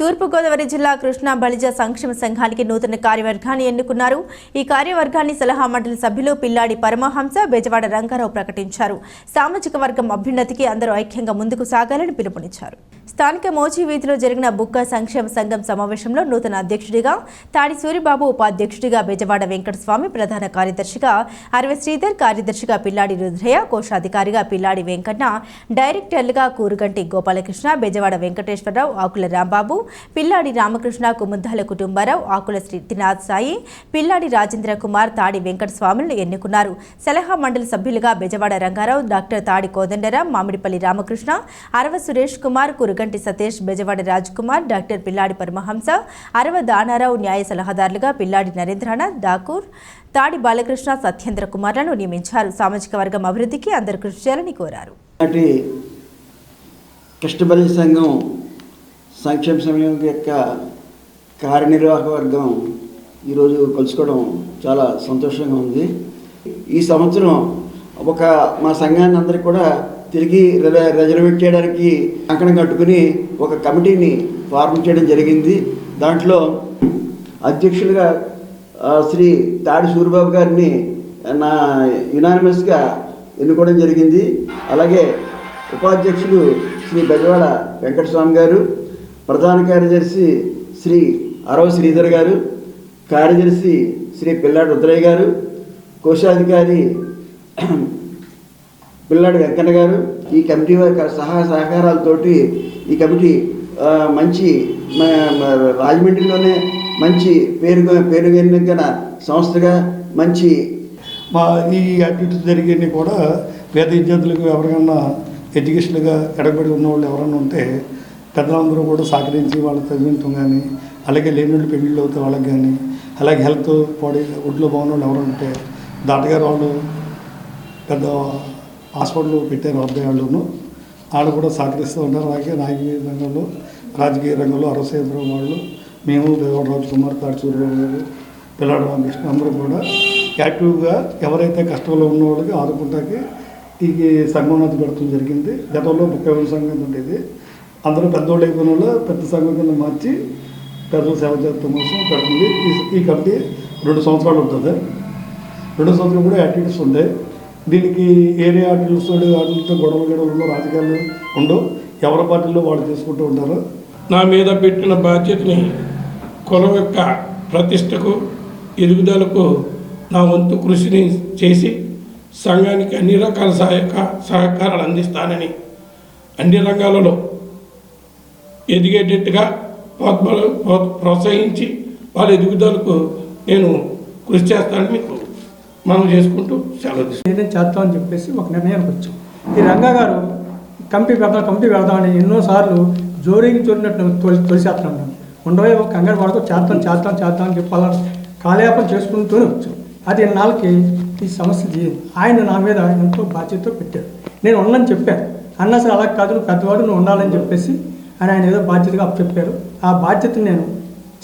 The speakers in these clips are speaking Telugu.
తూర్పుగోదావరి జిల్లా కృష్ణా బలిజ సంక్షేమ సంఘానికి నూతన కార్యవర్గాన్ని ఎన్నుకున్నారు. ఈ కార్యవర్గాన్ని సలహా మండలి సభ్యులు పిల్లాడి పరమహంస బెజవాడ రంగారావు ప్రకటించారు. సామాజిక వర్గం అభ్యున్నతికి అందరూ ఐక్యంగా ముందుకు సాగాలని పిలుపునిచ్చారు. స్థానిక మోచి వీధిలో జరిగిన బుక్క సంక్షేమ సంఘం సమావేశంలో నూతన అధ్యక్షుడిగా తాడి సూరిబాబు ఉపాధ్యక్షుడిగా బెజవాడ వెంకటస్వామి ప్రధాన కార్యదర్శిగా అరవి శ్రీధర్ కార్యదర్శిగా పిల్లాడి రుద్రయ్య కోశాధికారిగా పిల్లాడి వెంకన్న డైరెక్టర్లుగా కూరుగంటి గోపాలకృష్ణ బెజవాడ వెంకటేశ్వరరావు ఆకుల రాంబాబు పిల్లాడి రామకృష్ణ కుముద్దాల కుటుంబారావు ఆకుల శ్రీ సాయి పిల్లాడి రాజేంద్ర కుమార్ తాడి వెంకటస్వాములను ఎన్నుకున్నారు. సలహా మండలి సభ్యులుగా బెజవాడ రంగారావు డాక్టర్ తాడి కోదండరాం మామిడిపల్లి రామకృష్ణ అరవ సురేష్ కుమార్ కురుగంటి సతీష్ బెజవాడ రాజ్ కుమార్ డాక్టర్ పిల్లాడి పరమహంస అరవ దానారావు న్యాయ సలహాదారులుగా పిల్లాడి నరేంద్రనాథ్ ఠాకూర్ తాడి బాలకృష్ణ సత్యేంద్ర కుమార్లను నియమించారు. సామాజిక వర్గం అభివృద్ధికి అందరూ కృషి చేయాలని కోరారు. నాటి సంఘం సంక్షేమ సమయం యొక్క కార్యనిర్వాహక వర్గం ఈరోజు కలుసుకోవడం చాలా సంతోషంగా ఉంది. ఈ సంవత్సరం ఒక మా సంఘాన్ని అందరికీ కూడా తిరిగి రిజ- రిజర్వేట్ చేయడానికి కంకణం కట్టుకుని ఒక కమిటీని ఫార్మ్ చేయడం జరిగింది. దాంట్లో అధ్యక్షులుగా శ్రీ తాడి సూరిబాబు గారిని నా యునానిమస్గా ఎన్నుకోవడం జరిగింది. అలాగే ఉపాధ్యక్షులు శ్రీ బెజవాడ వెంకటస్వామి గారు ప్రధాన కార్యదర్శి శ్రీ అరవ శ్రీధర్ గారు కార్యదర్శి శ్రీ పిల్లాడు రుద్రయ్య గారు కోశాధికారి పిల్లాడు వెంకన్న గారు ఈ కమిటీ వారి సహాయ సహకారాలతోటి ఈ కమిటీ మంచి రాజమండ్రిలోనే మంచి పేరు పేరుగెన్నికన సంస్థగా మంచి మా ఈ యాక్టివిటీస్ జరిగేవి కూడా పేద విద్యార్థులకు ఎవరికన్నా ఎడ్యుకేషన్గా ఎడబడి ఉన్న వాళ్ళు ఎవరైనా ఉంటే పెద్దలందరూ కూడా సహకరించి వాళ్ళ చదివించడం కానీ అలాగే లేని వాళ్ళు పెళ్ళిళ్ళు అవుతాయి వాళ్ళకి కానీ అలాగే హెల్త్ బాడీ ఒడ్లో బాగున్న వాళ్ళు ఎవరైనా ఉంటే దాటగారు వాళ్ళు పెద్ద హాస్పిటల్ పెట్టారు అబ్బాయి వాళ్ళను వాళ్ళు కూడా సహకరిస్తూ ఉంటారు అలాగే రాజకీయ రంగంలో రాజకీయ రంగంలో అరసేంద్రం వాళ్ళు మేము దేవరాజు కుమార్ కాడి గారు పిల్లాడు రామకృష్ణ అందరూ కూడా యాక్టివ్గా ఎవరైతే కష్టంలో ఉన్న వాళ్ళకి ఆదుకుంటాకి ఈ సంఘోన్నతి పెడతాం జరిగింది. గతంలో ముఖ్యమైన సంఘం ఉండేది. అందరూ పెద్దోళ్ళు అయిపోయిన వాళ్ళు పెద్ద సంఘం కింద మార్చి పెద్దల సేవ చేస్తాం కోసం పెడుతుంది ఈ- కమిటీ రెండు సంవత్సరాలు ఉంటుంది. రెండు సంవత్సరాలు కూడా యాక్టివిటీస్ ఉంటాయి దీనికి ఏరియా ఆర్టిల్స్ వాటితో గొడవలు గొడవలు రాజకీయాలు ఉండవు. ఎవరి పార్టీలో వాళ్ళు చేసుకుంటూ ఉంటారు. నా మీద పెట్టిన బాధ్యతని కులం యొక్క ప్రతిష్టకు ఎదుగుదలకు నా వంతు కృషిని చేసి సంఘానికి అన్ని రకాల సహాయక సహకారాలు అందిస్తానని అన్ని రంగాలలో ఎదిగేటట్టుగా ప్రోత్సహించి వాళ్ళ ఎదుగుదలకు నేను కృషి చేస్తానని మీకు మనం చేసుకుంటూ సెలవు ఏదైనా చేద్దామని చెప్పేసి ఒక నిర్ణయానికి వచ్చాం. ఈ రంగా గారు కంపెనీ పెడదాం కమిటీ పెడదామని ఎన్నోసార్లు జోరీకి చూడినట్టు తొలి తొలిసేస్తున్నాం ఉండవే ఒక కంగారు పడకు చేద్దాం చేద్దాం చేద్దాం అని చెప్పి కాలయాపన చేసుకుంటూనే వచ్చాం. అది ఎన్నాళ్ళకి ఈ సమస్య తీరింది. ఆయన నా మీద ఎంతో బాధ్యతతో పెట్టారు. నేను ఉండని చెప్పాను. అన్నా సరే అలా కాదు నువ్వు పెద్దవాడు నువ్వు ఉండాలని చెప్పేసి అని ఆయన ఏదో బాధ్యతగా అప్పచెప్పారు ఆ బాధ్యతను నేను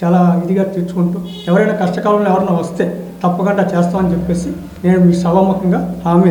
చాలా ఇదిగా తీర్చుకుంటూ ఎవరైనా కష్టకాలంలో ఎవరైనా వస్తే తప్పకుండా చేస్తామని చెప్పేసి నేను మీ సభాముఖంగా హామీ